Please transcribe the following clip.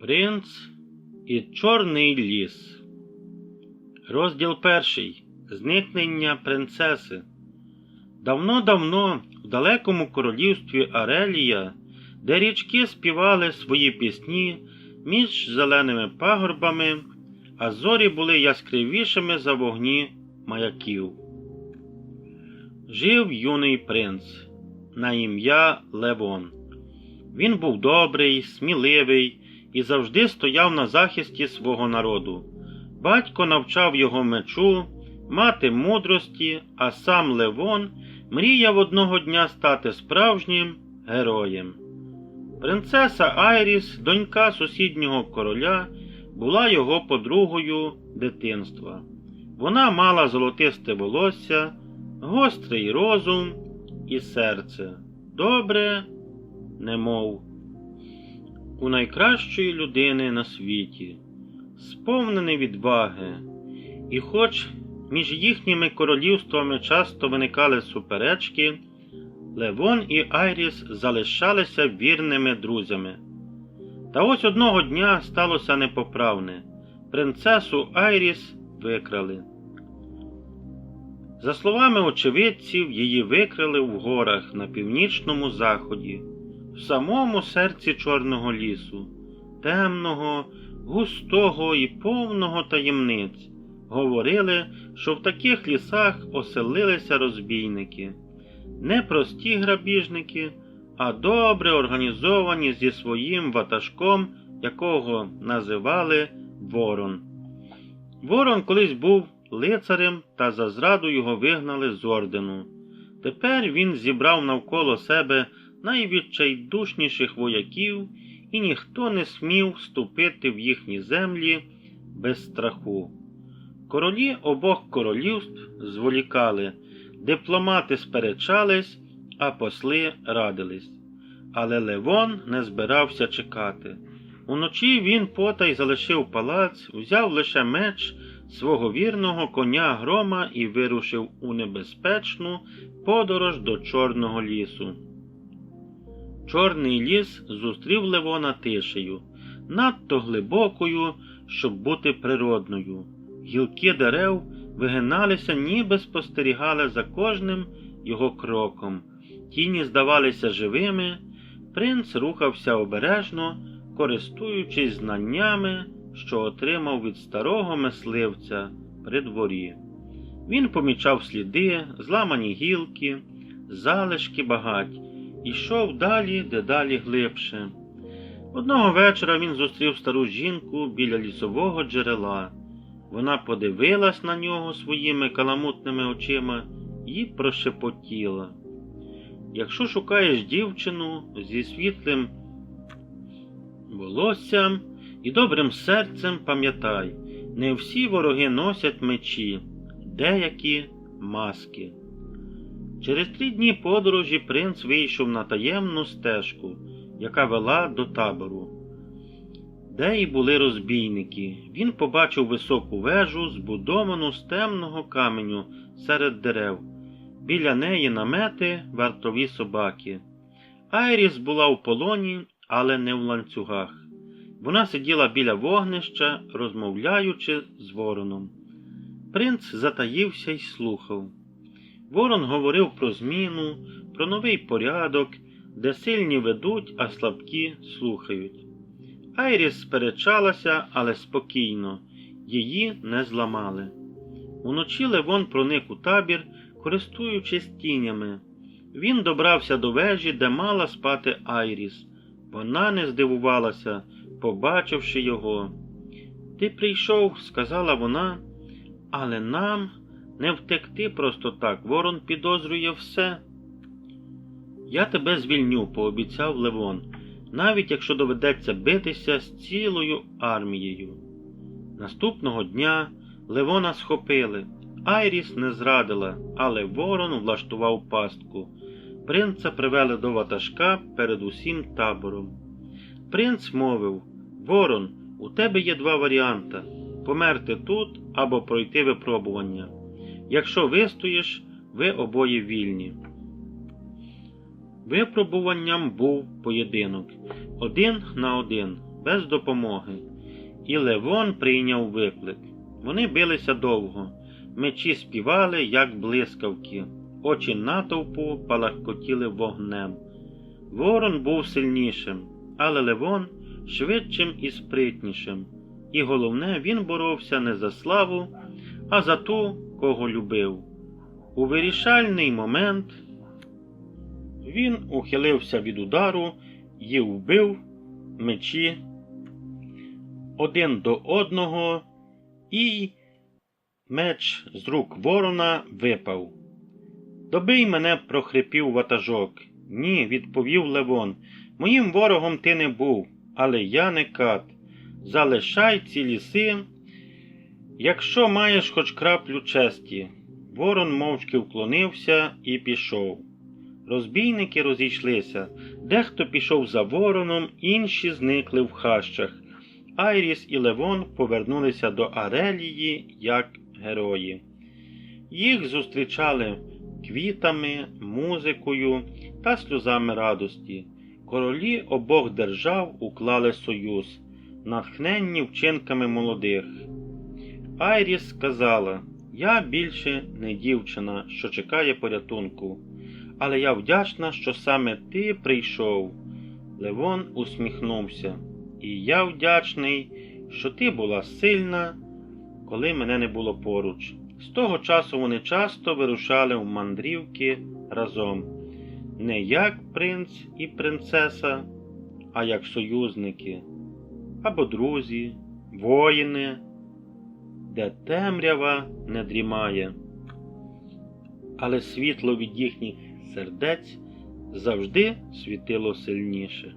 Принц і Чорний ліс. Розділ перший. Зникнення принцеси. Давно-давно в далекому королівстві Арелія, де річки співали свої пісні між зеленими пагорбами, а зорі були яскравішими за вогні маяків. Жив юний принц на ім'я Левон. Він був добрий, сміливий і завжди стояв на захисті свого народу. Батько навчав його мечу, мати мудрості, а сам Левон мріяв одного дня стати справжнім героєм. Принцеса Айріс, донька сусіднього короля, була його подругою дитинства. Вона мала золотисте волосся, гострий розум і серце. Добре, немов у найкращої людини на світі, сповнений відваги, і хоч між їхніми королівствами часто виникали суперечки, Левон і Айріс залишалися вірними друзями. Та ось одного дня сталося непоправне. Принцесу Айріс викрали. За словами очевидців, її викрили в горах на північному заході, в самому серці Чорного лісу, темного, густого і повного таємниць. Говорили, що в таких лісах оселилися розбійники, не прості грабіжники, а добре організовані зі своїм ватажком, якого називали Ворон. Ворон колись був лицарем та за зраду його вигнали з ордену. Тепер він зібрав навколо себе найвідчайдушніших вояків, і ніхто не смів вступити в їхні землі без страху. Королі обох королівств зволікали, дипломати сперечались, а посли радились. Але Левон не збирався чекати. Уночі він потай залишив палац, взяв лише меч свого вірного коня грома і вирушив у небезпечну подорож до Чорного лісу. Чорний ліс зустрів Левона тишею, надто глибокою, щоб бути природною. Гілки дерев вигиналися, ніби спостерігали за кожним його кроком. Тіні здавалися живими, принц рухався обережно, користуючись знаннями, що отримав від старого мисливця при дворі. Він помічав сліди, зламані гілки, залишки багать, і йшов далі, дедалі глибше. Одного вечора він зустрів стару жінку біля лісового джерела. Вона подивилась на нього своїми каламутними очима і прошепотіла. Якщо шукаєш дівчину зі світлим волоссям і добрим серцем, пам'ятай, не всі вороги носять мечі, деякі маски. Через три дні подорожі принц вийшов на таємну стежку, яка вела до табору. Де й були розбійники, він побачив високу вежу, збудовану з темного каменю серед дерев. Біля неї намети вартові собаки. Айріс була в полоні, але не в ланцюгах. Вона сиділа біля вогнища, розмовляючи з вороном. Принц затаївся й слухав. Ворон говорив про зміну, про новий порядок, де сильні ведуть, а слабкі слухають. Айріс сперечалася, але спокійно, її не зламали. Уночі Левон проник у табір, користуючись тінями. Він добрався до вежі, де мала спати Айріс. Вона не здивувалася, побачивши його. Ти прийшов, сказала вона, але нам не втекти просто так. Ворон підозрює все. Я тебе звільню, пообіцяв Левон, навіть якщо доведеться битися з цілою армією. Наступного дня Левона схопили. Айріс не зрадила, але ворон влаштував пастку. Принца привели до ватажка перед усім табором. Принц мовив Ворон, у тебе є два варіанти померти тут або пройти випробування. Якщо вистоїш, ви обоє вільні. Випробуванням був поєдинок один на один. без допомоги, і Левон прийняв виклик. Вони билися довго, мечі співали, як блискавки, очі натовпу палахкотіли вогнем. Ворон був сильнішим, але Левон швидшим і спритнішим, і головне, він боровся не за славу, а за ту, кого любив. У вирішальний момент він ухилився від удару і вбив мечі один до одного, і меч з рук ворона випав. Добий мене прохрипів ватажок. Ні, відповів Левон. Моїм ворогом ти не був, але я не кат. Залишай ці ліси, якщо маєш хоч краплю честі. Ворон мовчки вклонився і пішов. Розбійники розійшлися. Дехто пішов за вороном, інші зникли в хащах. Айріс і Левон повернулися до Арелії як герої. Їх зустрічали квітами, музикою та сльозами радості. Королі обох держав уклали союз, натхненні вчинками молодих. Айріс сказала: Я більше не дівчина, що чекає порятунку, але я вдячна, що саме ти прийшов. Левон усміхнувся. І я вдячний, що ти була сильна, коли мене не було поруч. З того часу вони часто вирушали в мандрівки разом, не як принц і принцеса, а як союзники, або друзі, воїни, де темрява не дрімає. Але світло від їхніх сердець завжди світило сильніше.